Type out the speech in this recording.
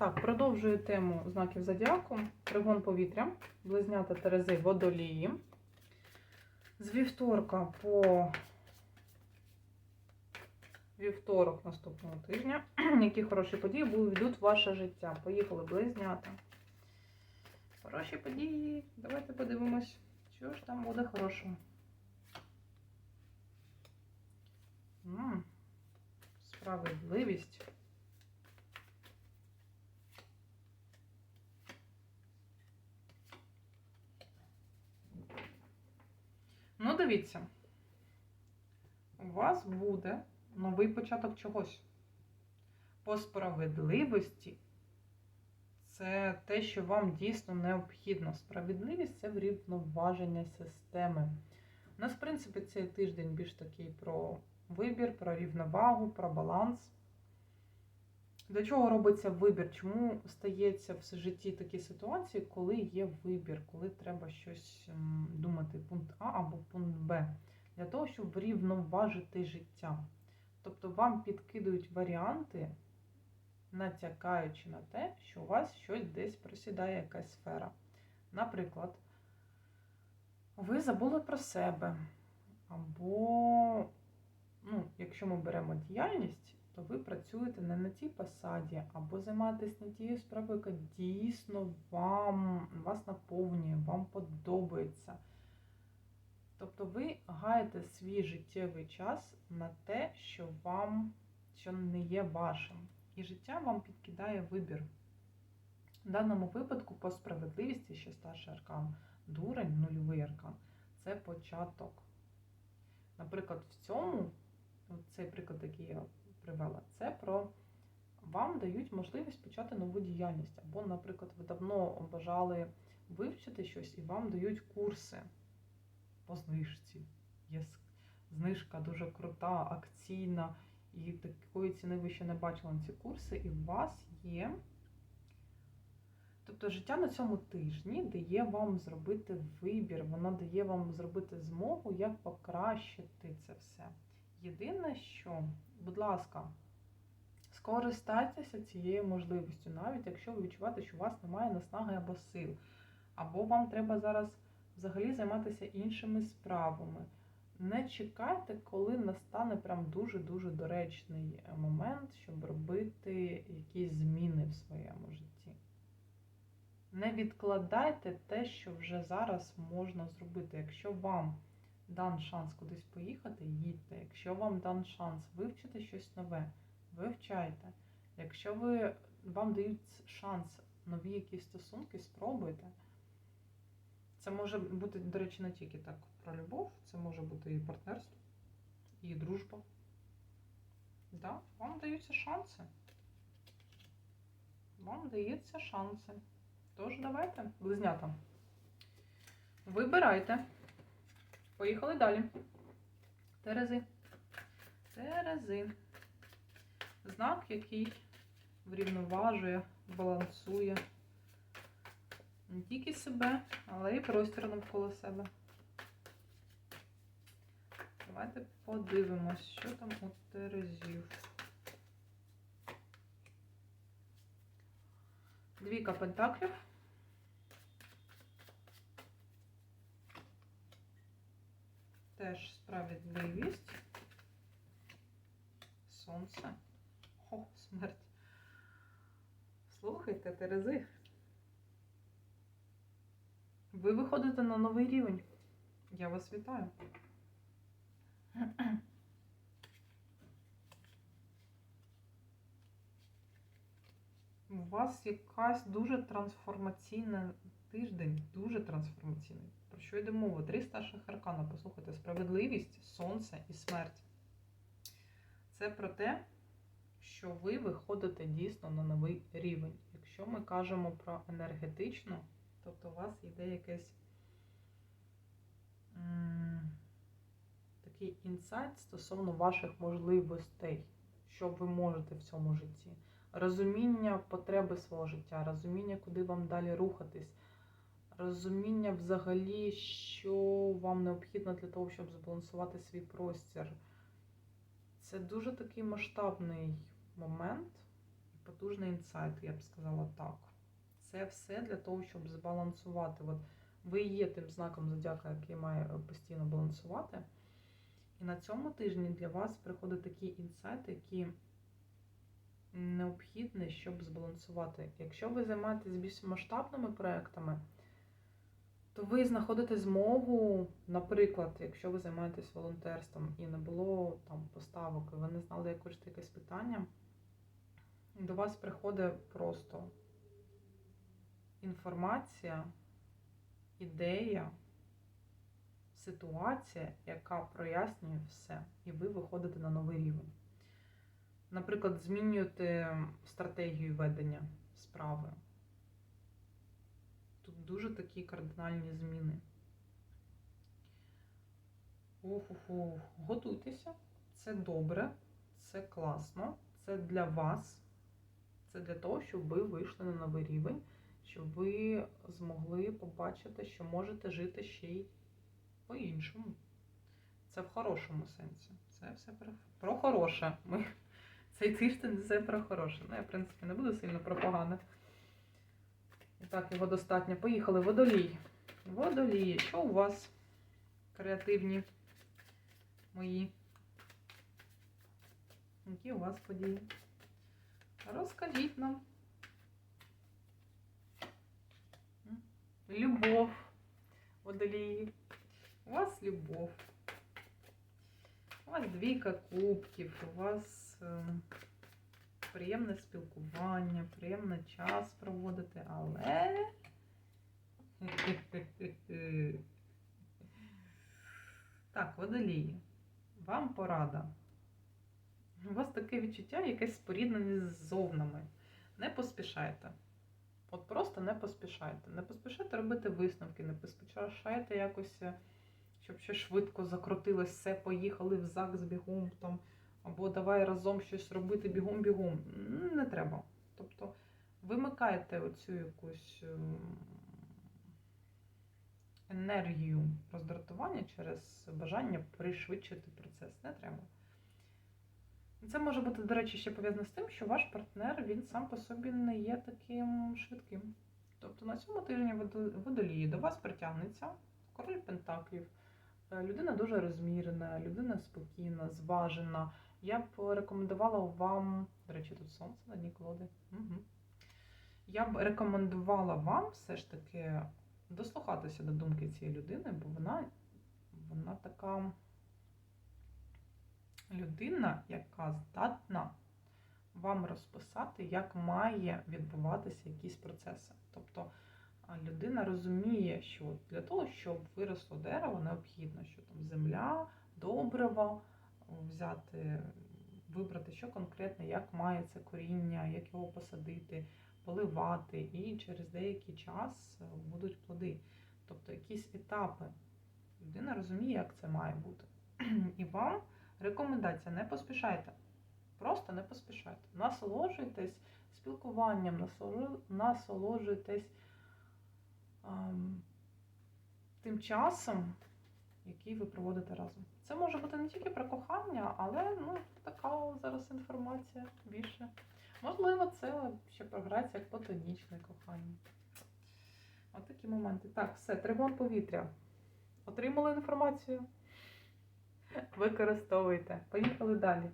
Так, продовжую тему знаків зодіаку. Тригон повітря, близнята Терези водолії. З вівторка по вівторок наступного тижня. Які хороші події будуть в ваше життя. Поїхали, близнята. Хороші події. Давайте подивимось, що ж там буде хорошого. Справедливість. Ну, дивіться, у вас буде новий початок чогось. По справедливості це те, що вам дійсно необхідно. Справедливість це врівноваження системи. У нас, в принципі, цей тиждень більш такий про вибір, про рівновагу, про баланс. Для чого робиться вибір? Чому стається в житті такі ситуації, коли є вибір, коли треба щось думати, пункт А або пункт Б, для того, щоб врівноважити життя. Тобто вам підкидують варіанти, натякаючи на те, що у вас щось десь просідає якась сфера. Наприклад, ви забули про себе, або, ну, якщо ми беремо діяльність, то ви працюєте не на тій посаді, або займаєтесь не тією справою, яка дійсно вам вас наповнює, вам подобається. Тобто ви гаєте свій життєвий час на те, що вам що не є вашим. І життя вам підкидає вибір. В даному випадку по справедливості, ще старший аркан, дурень, нульовий аркан це початок. Наприклад, в цьому, цей приклад, який я привела, це про вам дають можливість почати нову діяльність. Або, наприклад, ви давно бажали вивчити щось і вам дають курси по знижці. Є знижка дуже крута, акційна, і такої ціни ви ще не бачили на ці курси, і у вас є. Тобто життя на цьому тижні дає вам зробити вибір, воно дає вам зробити змогу, як покращити це все. Єдине, що, будь ласка, скористайтеся цією можливістю, навіть якщо ви відчуваєте, що у вас немає наснаги або сил, або вам треба зараз взагалі займатися іншими справами. Не чекайте, коли настане прям дуже-дуже доречний момент, щоб робити якісь зміни в своєму житті. Не відкладайте те, що вже зараз можна зробити. Якщо вам дан шанс кудись поїхати, їдьте. Якщо вам дан шанс вивчити щось нове, вивчайте. Якщо ви, вам дають шанс нові якісь стосунки, спробуйте. Це може бути, до речі, не тільки так про любов, це може бути і партнерство, і дружба. Да? Вам даються шанси. Вам дається шанси. Тож давайте, близнята. Вибирайте. Поїхали далі. Терези. Терези. Знак, який врівноважує, балансує не тільки себе, але й простір навколо себе. Давайте подивимось, що там у Терезів. Двійка пентаклів. Теж справедливість. Сонце. О, смерть. Слухайте, Терези. Ви виходите на новий рівень. Я вас вітаю. У вас якась дуже трансформаційна тиждень, дуже трансформаційний. Про що йде мова? Три старших аркана. Послухайте, справедливість, сонце і смерть. Це про те, що ви виходите дійсно на новий рівень. Якщо ми кажемо про енергетично, тобто у вас йде якесь м, такий інсайт стосовно ваших можливостей, що ви можете в цьому житті. Розуміння потреби свого життя, розуміння, куди вам далі рухатись, розуміння взагалі, що вам необхідно для того, щоб збалансувати свій простір. Це дуже такий масштабний момент. потужний інсайт, я б сказала так. Це все для того, щоб збалансувати. От ви є тим знаком зодіака, який має е, постійно балансувати. І на цьому тижні для вас приходить такий інсайт, який необхідний, щоб збалансувати. Якщо ви займаєтесь більш масштабними проектами, то ви знаходите змогу, наприклад, якщо ви займаєтесь волонтерством і не було там поставок, і ви не знали, як вирішити якесь питання, до вас приходить просто інформація, ідея, ситуація, яка прояснює все, і ви виходите на новий рівень. Наприклад, змінюєте стратегію ведення справи. Тут дуже такі кардинальні зміни. Уф-уф-уф. Готуйтеся, це добре, це класно, це для вас. Це для того, щоб ви вийшли на новий рівень, щоб ви змогли побачити, що можете жити ще й по-іншому. Це в хорошому сенсі. Це все про, про хороше. Ми цей тиждень все про хороше. Ну, я, в принципі, не буду сильно про погане. І так, його достатньо. Поїхали. Водолій. Водолій. Що у вас? Креативні мої? Які у вас події? Розкажіть нам. Любов. Водолії. У вас любов. У вас двійка кубків, у вас е, приємне спілкування, приємний час проводити, але. Так, водолії. Вам порада. У вас таке відчуття, якесь споріднене з зовнами. Не поспішайте. От просто не поспішайте. Не поспішайте робити висновки, не поспішайте якось, е, щоб ще швидко закрутилось все, поїхали в ЗАГС бігом там, або давай разом щось робити бігом-бігом. Не треба. Тобто вимикайте оцю якусь ем, енергію роздратування через бажання пришвидшити процес. Не треба. Це може бути, до речі, ще пов'язано з тим, що ваш партнер він сам по собі не є таким швидким. Тобто на цьому тижні водолії до вас притягнеться король Пентаклів. Е, Людина дуже розмірена, людина спокійна, зважена. Я б рекомендувала вам, до речі, тут сонце на дні колоди. Угу. Я б рекомендувала вам все ж таки дослухатися до думки цієї людини, бо вона, вона така людина, яка здатна вам розписати, як має відбуватися якісь процеси. Тобто людина розуміє, що для того, щоб виросло дерево, необхідно, що там земля, добрива, взяти, вибрати, що конкретно, як має це коріння, як його посадити, поливати, і через деякий час е, будуть плоди. Тобто якісь етапи. Людина розуміє, як це має бути. І вам Рекомендація: не поспішайте. Просто не поспішайте. Насолоджуйтесь спілкуванням, насолоджуйтесь ем, тим часом, який ви проводите разом. Це може бути не тільки про кохання, але ну, така зараз інформація більше. Можливо, це ще програється як платонічне кохання. От такі моменти. Так, все, тригон повітря. Отримали інформацію? Використовуйте. Поїхали далі.